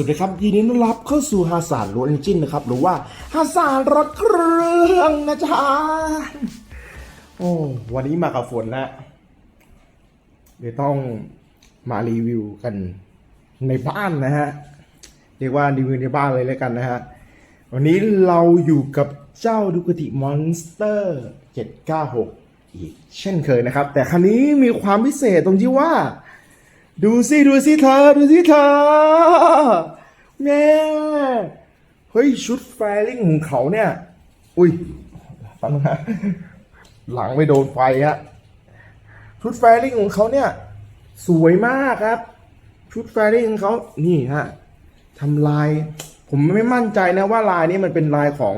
สวัสดีครับยินดีต้อนรับเข้าสู่ฮาสารรถเอนจินนะครับ หรือว่าฮาสารรถเครื่องนะจ๊ะโอ้วันนี้มากับฝนแล้วเดี๋ยวต้องมารีวิวกันในบ้านนะฮะเรียกว่ารีวิวในบ้านเลยแล้วกันนะฮะวันนี้เราอยู่กับเจ้าดูกติมอนสเตอร์796 อีกเช่นเคยนะครับ แต่คันนี้มีความพิเศษตรงที่ว่าดูสิ ดูสิเธอ ดูสิเธอ แม่เฮ้ยชุดแฟริ่งของเขาเนี่ย อุ้ยฟังนะหลังไม่โดนไฟฮะชุดแฟริ่งของเขาเนี่ย สวยมากครับ ชุดแฟริ่งของเขานี่ฮะทำลาย ผมไม่มั่นใจนะว่าลายนี้มันเป็นลายของ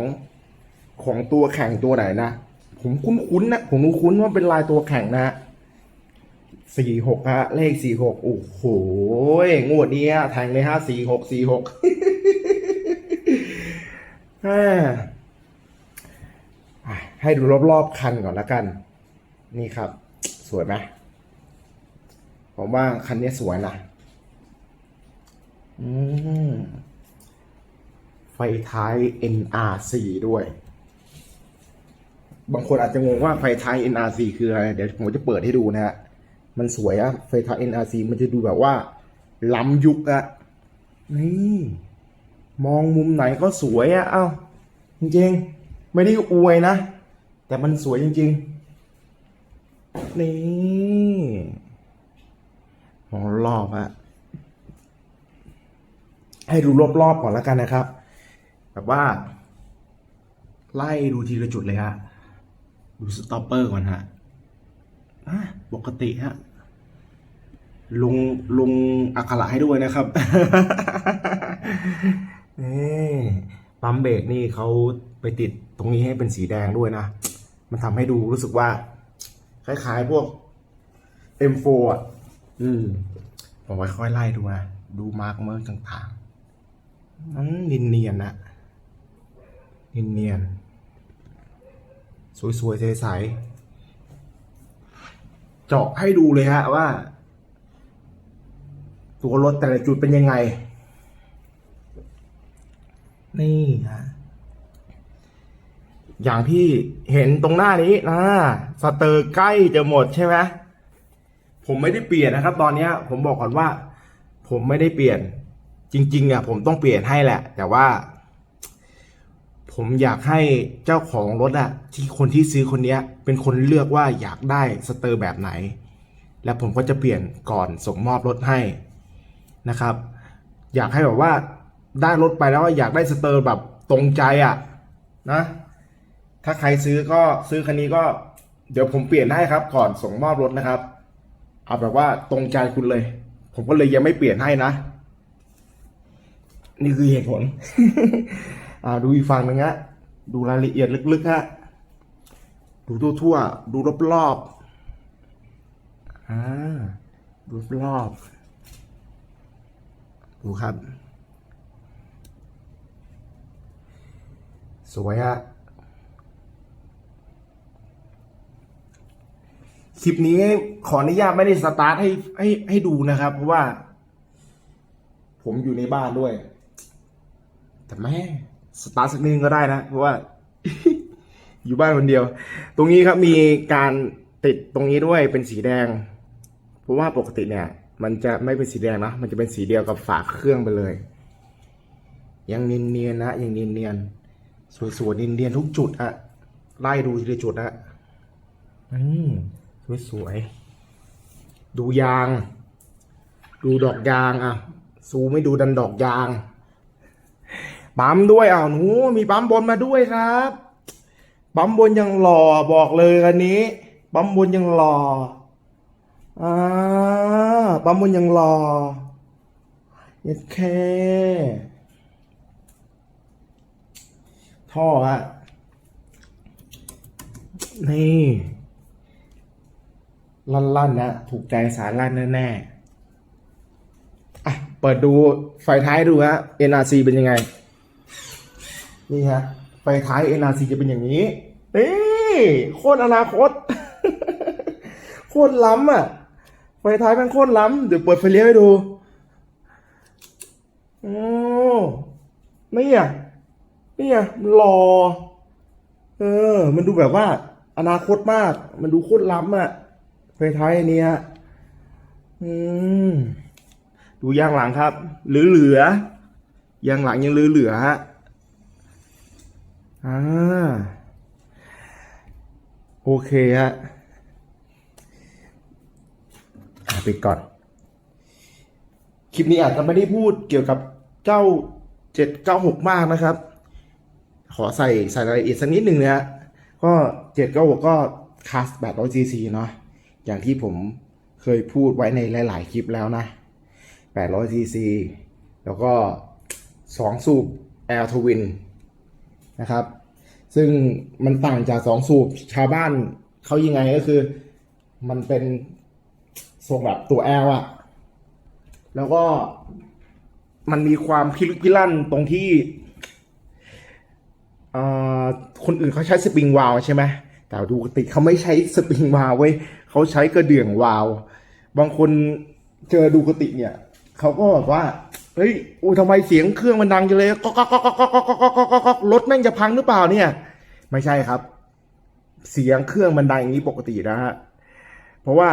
ของตัวแข่งตัวไหนนะ ผมคุ้นๆนะ ผมคุ้นว่าเป็นลายตัวแข่งนะฮะ สี่หกฮะเลขสี่หกโอ้โหงวดนี้ฮะแทงเลยฮะสี่หกสี่หกให้ดูรอบๆคันก่อนละกัน นี่ครับ สวยไหมผมว่าคันนี้สวยนะอืมไฟท้าย NR4 ด้วย บางคนอาจจะงงว่าไฟท้าย NR4 คืออะไร เดี๋ยวผมจะเปิดให้ดูนะฮะ มันสวยอะไฟท้าย NRC มันจะดูแบบว่า ล้ำยุคอะนี่มองมุมไหนก็สวยอะเอ้าจริงๆ ไม่ได้อวยนะ แต่มันสวยจริง ๆ นี่มองรอบอะให้ดูรอบๆก่อนแล้วกันนะครับ แบบว่า ไล่ดูทีละจุดเลยฮะ ดูสต็อปเปอร์ก่อนฮะปกติฮะ ลุงลุงอักขระให้ด้วยนะครับนี่ปั๊มเบรกนี่เขาไปติดตรงนี้ให้เป็นสีแดงด้วยนะ มันทำให้ดูรู้สึกว่า คล้ายๆพวก M4 อะ อืมผมไว้ค่อยไล่ดูนะ ดูมาร์กเมอร์ต่างๆนั้นเนียนๆนะเนียนๆสวยๆใสๆเจาะให้ดูเลยฮะว่า ตัวรถแต่ละจุดเป็นยังไง นี่ฮะอย่างที่เห็นตรงหน้านี้นะสเตอร์ใกล้จะหมดใช่ไหมผมไม่ได้เปลี่ยนนะครับ ตอนนี้ผมบอกก่อนว่า ผมไม่ได้เปลี่ยน จริงๆอะผมต้องเปลี่ยนให้แหละ แต่ว่า ผมอยากให้เจ้าของรถอะที่คนที่ซื้อคนเนี้ยเป็นคนเลือกว่าอยากได้สเตอร์แบบไหน แล้วผมก็จะเปลี่ยนก่อนส่งมอบรถให้ นะครับ อยากให้แบบว่าได้รถไปแล้วอยากได้สเตอร์แบบตรงใจอะนะ ถ้าใครซื้อก็ซื้อคันนี้ก็เดี๋ยวผมเปลี่ยนให้ครับ ก่อนส่งมอบรถนะครับ เอาแบบว่าตรงใจคุณเลย ผมก็เลยยังไม่เปลี่ยนให้นะ นี่คือเหตุผล อ่าดูอีกฝั่งหนึ่งฮะดูรายละเอียดลึกๆฮะดูทั่วๆดูรอบๆอ่าดูรอบๆ ดูครับ สวยฮะคลิปนี้ขออนุญาตไม่ได้สตาร์ทให้ให้ให้ดูนะครับ เพราะว่า ผมอยู่ในบ้านด้วย แต่แม่สตาร์ทสักนิดนึงก็ได้นะ เพราะว่า อยู่บ้านคนเดียว ตรงนี้ครับมีการติดตรงนี้ด้วยเป็นสีแดง เพราะว่าปกติเนี่ย มันจะไม่เป็นสีแดงนะ มันจะเป็นสีเดียวกับฝาเครื่องไปเลย ยังเนียนๆนะยังเนียนๆสวยๆเนียนๆทุกจุดอะไล่ดูทีละจุดอะอืมสวยๆดูยาง ดูดอกยางอะซูไม่ดูดันดอกยางปั๊มด้วยอ้าวหนูมีปั๊มบนมาด้วยครับปั๊มบนยังหล่อบอกเลยอันนี้ปั๊มบนยังหล่อ อ่าปั๊มบนยังหล่อย็ดแค่ท่อฮะนี่ลั่นๆนะถูกใจสายลั่นแน่ๆอะ เปิดดูไฟท้ายดูฮะ NRC เป็นยังไง นี่ฮะ ไฟท้าย NRC จะเป็นอย่างนี้ นี่ โคตรอนาคต โคตรล้ำอะ ไฟท้ายมันโคตรล้ำ เดี๋ยวเปิดไฟเลี้ยวให้ดู โอ้นี่ยเนี่ยมันหลอเออ มันดูแบบว่า อนาคตมาก มันดูโคตรล้ำอะ ไฟท้ายอันเนี้ยอืม ดูยางหลังครับเหลือเหลือๆยางหลังยังเหลือเหลือๆฮะ อ่า โอเคฮะอะ ปิดก่อน คลิปนี้อาจจะไม่ได้พูดเกี่ยวกับเจ้า 796 มากนะครับ ขอใส่ใส่รายละเอียดสักนิดหนึ่งนะฮะก็ 796 ก็คัส800 cc เนาะอย่างที่ผมเคยพูดไว้ในหลาย ๆ คลิปแล้วนะ 800 cc แล้วก็ 2 สูบ Air Twin นะครับ ซึ่งมันต่างจาก 2 สูบชาวบ้านเขายังไงก็คือ มันเป็น ทรงแบบตัว L อลอะแล้วก็มันมีความพิลึกพิลั่นตรงที่เอ่อคนอื่นเขาใช้สปริงวาลใช่ไหมแต่ดูกติเขาไม่ใช้สปริงวาลเว้ยเขาใช้กระเดื่องวาลบางคนเจอดูกติเนี่ยเขาก็บอกว่าเฮ้ยอู้ทำไมเสียงเครื่องมันดังจังเลยก็ก็ก็ก็ก็ก็ก็ก็ก็รถแม่งจะพังหรือเปล่าเนี่ย ไม่ใช่ครับ เสียงเครื่องมันดังอย่างนี้ปกตินะฮะเพราะว่า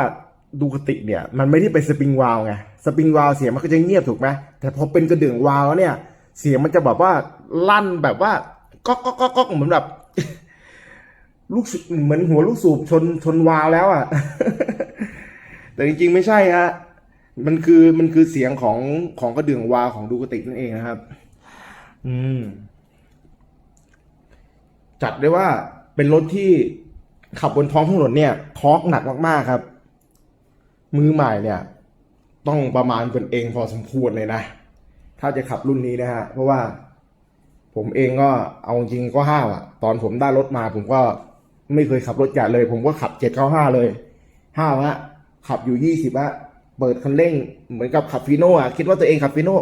ดูกติเนี่ย มันไม่ได้เป็นสปริงวาลไงสปริงวาลเสียงมันก็จะเงียบถูกไหมแต่พอเป็นกระดื่งวาลเนี่ย เสียงมันจะแบบว่าลั่นแบบว่าก๊อกก๊อกก๊อกก๊อกเหมือนแบบลูกเหมือนหัวลูกสูบชนชนวาลแล้วอะ แต่จริงๆไม่ใช่ฮะมันคือมันคือเสียงของของกระดื่งวาลของดูกตินั่นเองนะครับ อืม จัดได้ว่าเป็นรถที่ขับบนท้องถนนเนี่ยทอร์กหนักมากๆครับ มือใหม่เนี่ย ต้องประมาณตนเองพอสมควรเลยนะ ถ้าจะขับรุ่นนี้นะฮะ เพราะว่าผมเองก็เอาจริงก็ห้าวอะตอนผมได้รถมา ผมก็ไม่เคยขับรถใหญ่เลย ผมก็ขับเจ็ดเก้าห้าเลยห้าวฮะขับอยู่ยี่สิบอะเปิดคันเร่งเหมือนกับขับฟีโน่อะคิดว่าตัวเองขับฟีโน่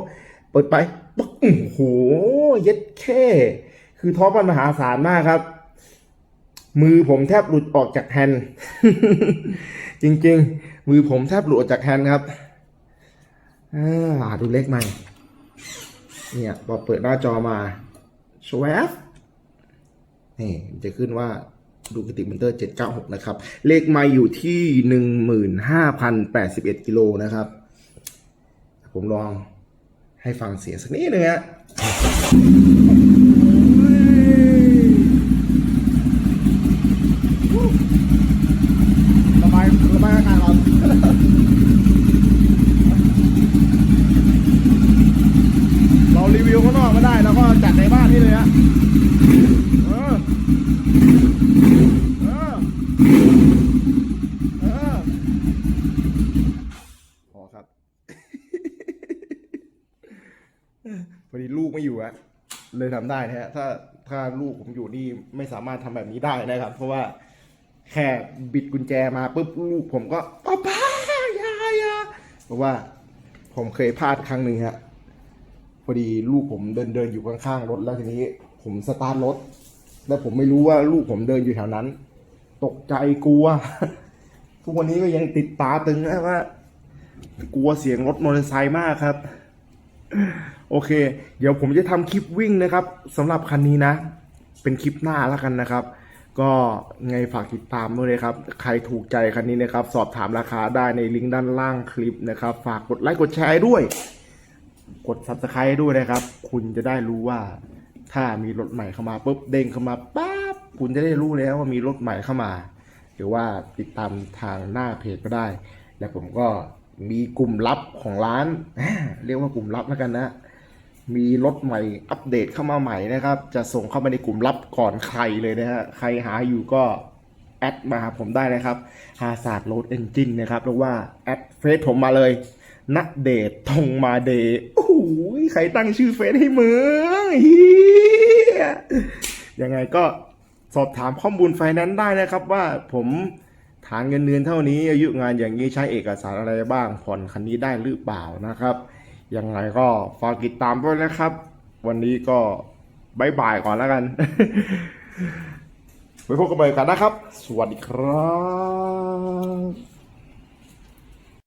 เปิดไปปึ๊กโอ้โหเย็ดแค่ คือท้อมันมหาศาลมากครับ มือผมแทบหลุดออกจากแฮนด์จริงๆ มือผมแทบหลุดออกจากแฮนด์ครับอ่าดูเลขใหม่ เนี่ยพอเปิดหน้าจอมาชวฟนี่จะขึ้นว่าดูกติมอนเตอร์ 796 นะครับ เลขไม่อยู่ที่ 15,081 กิโลนะครับ ผมลองให้ฟังเสียงสักนิดนึงฮะระบายระบายอากาศก่อน เรารีวิวข้างนอกไม่ได้แล้วก็จัดในบ้านนี่เลยฮะเออเออเออพอครับพอดีลูกไม่อยู่อะเลยทำได้นะฮะถ้าถ้าลูกผมอยู่นี่ไม่สามารถทำแบบนี้ได้นะครับ เพราะว่า แค่บิดกุญแจมาปุ๊บลูกผมก็ป้าป้าอย่าอย่าเพราะว่าผมเคยพลาดครั้งหนึ่งฮะพอดีลูกผมเดินเดินอยู่ข้างๆรถแล้วทีนี้ ผมสตาร์ทรถ แล้วผมไม่รู้ว่าลูกผมเดินอยู่แถวนั้น ตกใจกลัว ทุกวันนี้ก็ยังติดตาตึงนะว่า กลัวเสียงรถมอเตอร์ไซค์มากครับ โอเค เดี๋ยวผมจะทำคลิปวิ่งนะครับสำหรับคันนี้นะ เป็นคลิปหน้าแล้วกันนะครับ ก็ไงฝากติดตามด้วยนะครับ ใครถูกใจคันนี้นะครับ สอบถามราคาได้ในลิงก์ด้านล่างคลิปนะครับ ฝากกดไลค์กดแชร์ด้วย กด subscribe ด้วยนะครับ คุณจะได้รู้ว่า ถ้ามีรถใหม่เข้ามาปุ๊บเด้งเข้ามาปั๊บคุณจะได้รู้แล้วว่ามีรถใหม่เข้ามา หรือว่าติดตามทางหน้าเพจก็ได้ และผมก็มีกลุ่มลับของร้าน เรียกว่ากลุ่มลับแล้วกันนะ มีรถใหม่อัปเดตเข้ามาใหม่นะครับ จะส่งเข้ามาในกลุ่มลับก่อนใครเลยนะฮะใครหาอยู่ก็แอดมาหาผมได้นะครับฮาศาสตร์โรดเอนจินนะครับหรือว่าแอดเฟซผมมาเลยนักเดททงมาเดย์โอ้โหใครตั้งชื่อเฟซให้มึงเฮียยังไงก็สอบถามข้อมูลไฟแนนซ์ได้นะครับ ว่าผมฐานเงินเดือนเท่านี้อายุงานอย่างนี้ใช้เอกสารอะไรบ้างผ่อนคันนี้ได้หรือเปล่านะครับ ยังไงก็ฝากติดตามด้วยนะครับ วันนี้ก็บายบายก่อนแล้วกันไว้พบกันใหม่กันนะครับ สวัสดีครับ